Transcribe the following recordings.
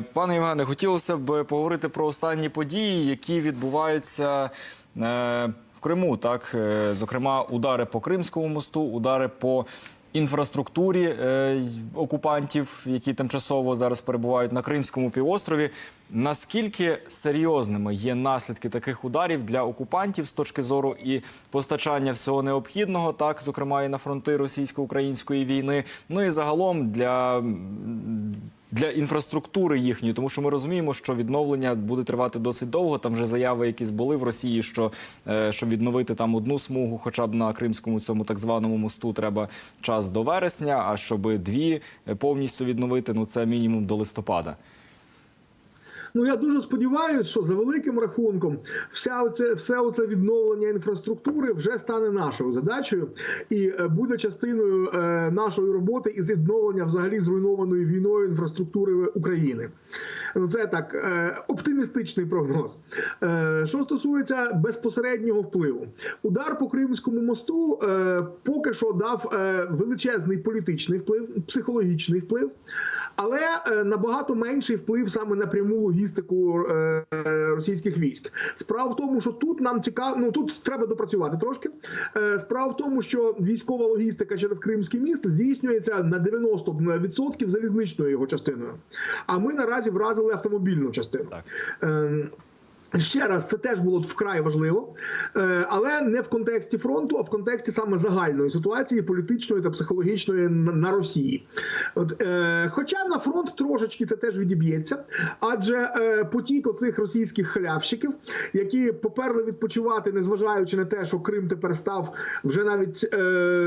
Пане Євгене, хотілося б поговорити про останні події, які відбуваються е, в Криму. Так, Е, зокрема, удари по Кримському мосту, удари по інфраструктурі е, окупантів, які тимчасово зараз перебувають на Кримському півострові. Наскільки серйозними є наслідки таких ударів для окупантів з точки зору і постачання всього необхідного, так зокрема і на фронти російсько-української війни, ну і загалом для для інфраструктури їхньої, тому що ми розуміємо, що відновлення буде тривати досить довго. Там вже заяви, якісь були в Росії, що е, щоб відновити там одну смугу, хоча б на кримському цьому так званому мосту, треба час до вересня. А щоб дві повністю відновити, ну це мінімум до листопада. Ну я дуже сподіваюся, що за великим рахунком вся оце, все оце відновлення інфраструктури вже стане нашою задачею і е, буде частиною е, нашої роботи із відновлення взагалі зруйнованої війною інфраструктури України. Ну це так е, оптимістичний прогноз. Що стосується безпосереднього впливу, удар по Кримському мосту поки що дав величезний політичний вплив, психологічний вплив. Але е, набагато менший вплив саме на пряму логістику е, російських військ. Справа в тому, що тут нам цікаво, ну тут треба допрацювати трошки. Е, Справа в тому, що військова логістика через Кримський міст здійснюється на 90% залізничною його частиною. А ми наразі вразили автомобільну частину. Так. Ще раз, це теж було вкрай важливо, Е, але не в контексті фронту, а в контексті саме загальної ситуації політичної та психологічної на Росії. От, е, хоча на фронт трошечки це теж відіб'ється, адже е, потік оцих російських халявщиків, які поперли відпочивати, незважаючи на те, що Крим тепер став вже навіть е,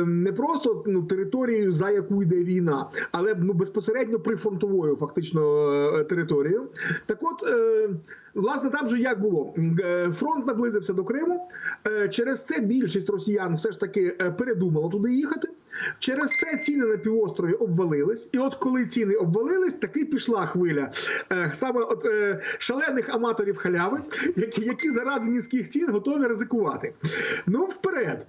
не просто ну, територією, за яку йде війна, але ну безпосередньо прифронтовою фактично е, територією. Так от. Е, Власне, там же як було Е, фронт наблизився до Криму. Е, Через це більшість росіян все ж таки е, передумала туди їхати. Через це ціни на півострові обвалились, і от коли ціни обвалились, таки пішла хвиля саме от шалених аматорів халяви, які, які заради низьких цін готові ризикувати. Ну вперед.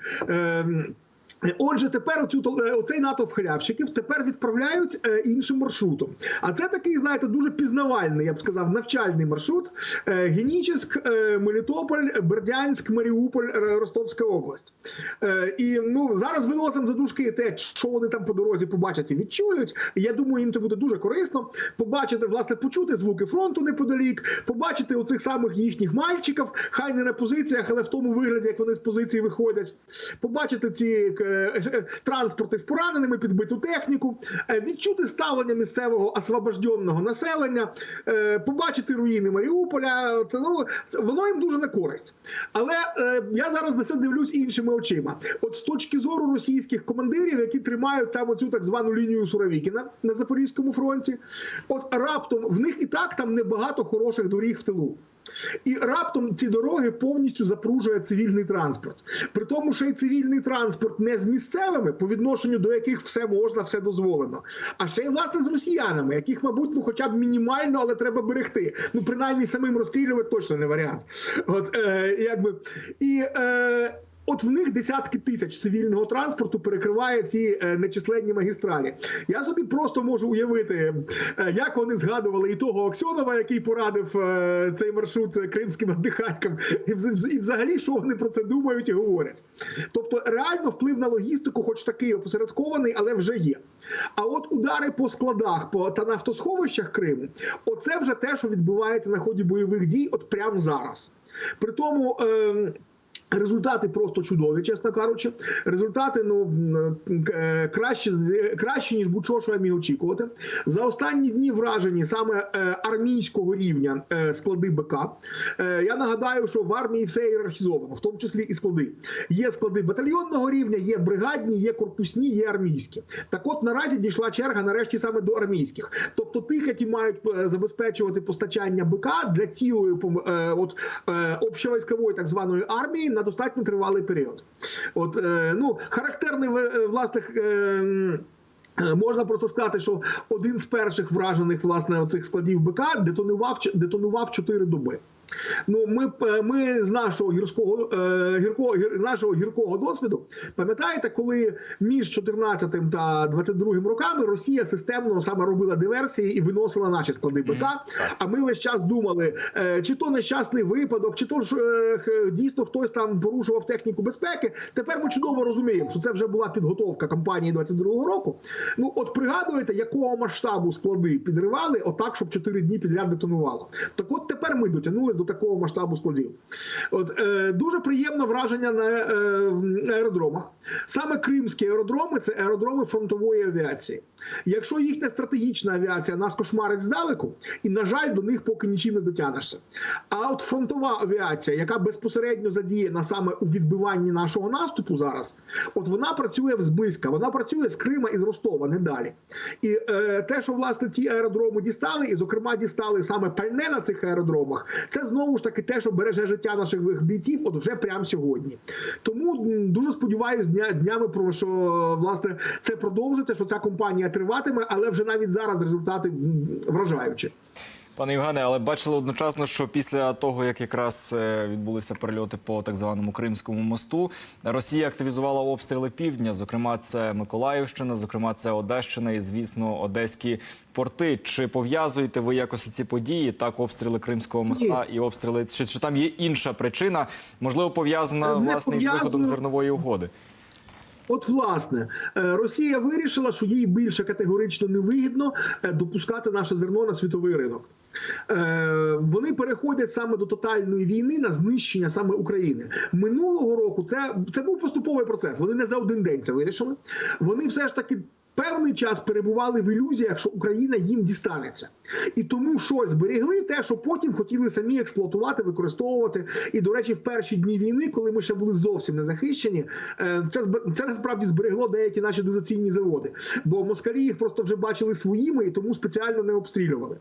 Е, Отже, тепер оцю е, оцей натовп халявщиків тепер відправляють е, іншим маршрутом. А це такий, знаєте, дуже пізнавальний, я б сказав, навчальний маршрут: Генічеськ, Мелітополь, Бердянськ, Маріуполь, Ростовська область. І ну зараз виносимо за дужки те, що вони там по дорозі побачать і відчують. Я думаю, їм це буде дуже корисно. Побачити, власне, почути звуки фронту неподалік, побачити оцих самих їхніх мальчиків, хай не на позиціях, але в тому вигляді, як вони з позиції виходять. Побачити ці е, е, транспорти з пораненими, підбиту техніку, е, відчути ставлення місцевого освобожденного населення, е, побачити руїни Маріуполя. Це ну воно їм дуже на користь. Але е, я зараз на це дивлюсь іншими очима. От з точки зору російських командирів, які тримають там оцю так звану лінію Суровікіна на Запорізькому фронті, от раптом в них і так там небагато хороших доріг в тилу. І раптом ці дороги повністю запружує цивільний транспорт. При тому, що і цивільний транспорт не з місцевими, по відношенню до яких все можна, все дозволено, а ще й власне з росіянами, яких, мабуть, ну хоча б мінімально, але треба берегти. Ну, принаймні самим розстрілювати точно не варіант. От е, якби і. Е, От в них десятки тисяч цивільного транспорту перекриває ці е, нечисленні магістралі. Я собі просто можу уявити, е, як вони згадували і того Аксьонова, який порадив е, цей маршрут кримським віддиханькам, і взагалі, що вони про це думають і говорять. Тобто, реально вплив на логістику, хоч такий опосередкований, але вже є. А от удари по складах по та нафтосховищах Криму, оце вже те, що відбувається на ході бойових дій, от прямо зараз. При тому. ем, Результати просто чудові, чесно кажучи. Результати ну е, кращі, кращі ніж будь-що, що я міг очікувати. За останні дні вражені саме е, армійського рівня е, склади БК. Е, Я нагадаю, що в армії все ієрархізовано, в тому числі і склади. Є склади батальйонного рівня, є бригадні, є корпусні, є армійські. Так, от наразі дійшла черга нарешті саме до армійських, тобто тих, які мають е, забезпечувати постачання БК для цілої е, от е, общовійськової так званої армії на достатньо тривалий період. От е, ну характерний е, власне. е, Можна просто сказати, що один з перших вражених власне оцих складів БК детонував детонував 4 доби. Ну, ми, ми з нашого гірського е, гіркого гір, нашого гіркого досвіду пам'ятаєте, коли між 14 та 22 роками Росія системно саме робила диверсії і виносила наші склади БК. А ми весь час думали, е, чи то нещасний випадок, чи то ж е, дійсно хтось там порушував техніку безпеки. Тепер ми чудово розуміємо, що це вже була підготовка кампанії 22-го року. Ну от пригадуєте, якого масштабу склади підривали, отак, щоб 4 дні підряд детонувало. Так от тепер ми дотягнулись до такого масштабу складів. От е, дуже приємне враження на е, аеродромах. Саме кримські аеродроми це аеродроми фронтової авіації. Якщо їхня стратегічна авіація нас кошмарить здалеку, і на жаль, до них поки нічим не дотягнешся. А от фронтова авіація, яка безпосередньо задіяна саме у відбиванні нашого наступу зараз, от вона працює зблизька, вона працює з Крима і з Ростова, не далі. І е, те, що власне ці аеродроми дістали, і зокрема дістали саме пальне на цих аеродромах, це знову ж таки те, що береже життя наших бійців, от вже прямо сьогодні. Тому дуже сподіваюся, дня днями про що власне це продовжиться, що ця компанія триватиме, але вже навіть зараз результати вражаючі. Пане Євгене, але бачили одночасно, що після того, як якраз е, відбулися перельоти по так званому Кримському мосту, Росія активізувала обстріли півдня. Зокрема, це Миколаївщина, зокрема, це Одещина і, звісно, одеські порти. Чи пов'язуєте ви якось ці події? Так, обстріли Кримського моста і обстріли чи, чи там є інша причина? Можливо, пов'язана Не власне із виходом зернової угоди. От, власне, е, Росія вирішила, що їй більше категорично невигідно е, допускати наше зерно на світовий ринок. Е, Вони переходять саме до тотальної війни на знищення саме України минулого року. Це, це був поступовий процес. Вони не за один день це вирішили. Вони все ж таки. Певний час перебували в ілюзіях, що Україна їм дістанеться, і тому щось зберігли те, що потім хотіли самі експлуатувати, використовувати. І до речі, в перші дні війни, коли ми ще були зовсім не захищені, е, це це насправді зберегло деякі наші дуже цінні заводи. Бо москалі їх просто вже бачили своїми і тому спеціально не обстрілювали.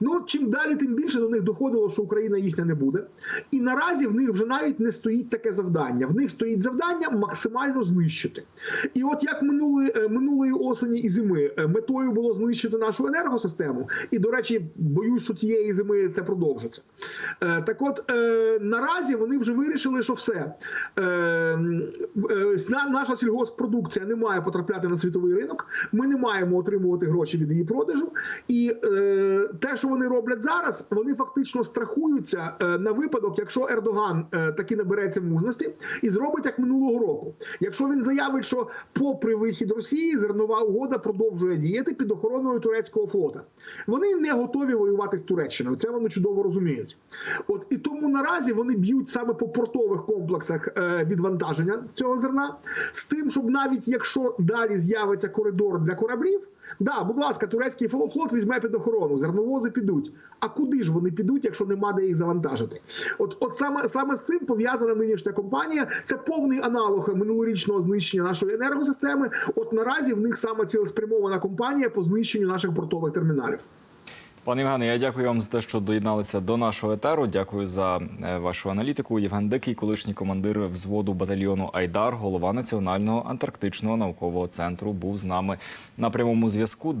Ну чим далі, тим більше до них доходило, що Україна їхня не буде. І наразі в них вже навіть не стоїть таке завдання. В них стоїть завдання максимально знищити. І от як минулої, е, минулої осені і зими е, метою було знищити нашу енергосистему. І, до речі, боюсь, що цієї зими це продовжиться. Е, Так от е, наразі вони вже вирішили, що все. На- Наша сільгосппродукція не має потрапляти на світовий ринок. Ми не маємо отримувати гроші від її продажу. І те, що вони роблять зараз, вони фактично страхуються на випадок, якщо Ердоган таки набереться мужності і зробить як минулого року. Якщо він заявить, що попри вихід Росії зернова угода продовжує діяти під охороною турецького флота, вони не готові воювати з Туреччиною. Це вони чудово розуміють. От і тому наразі вони б'ють саме по портових комплексах е, відвантаження цього зерна, з тим, щоб навіть якщо далі з'явиться коридор для кораблів. Да, будь ласка, турецький флот візьме під охорону, зерновози підуть. А куди ж вони підуть, якщо нема де їх завантажити? От, от саме саме з цим пов'язана нинішня компанія. Це повний аналог минулорічного знищення нашої енергосистеми. От наразі в них саме цілеспрямована компанія по знищенню наших портових терміналів. Пане Євгене, я дякую вам за те, що доєдналися до нашого етеру. Дякую за е, вашу аналітику. Євген Дикий, колишній командир взводу батальйону Айдар, голова Національного антарктичного наукового центру, був з нами на прямому зв'язку.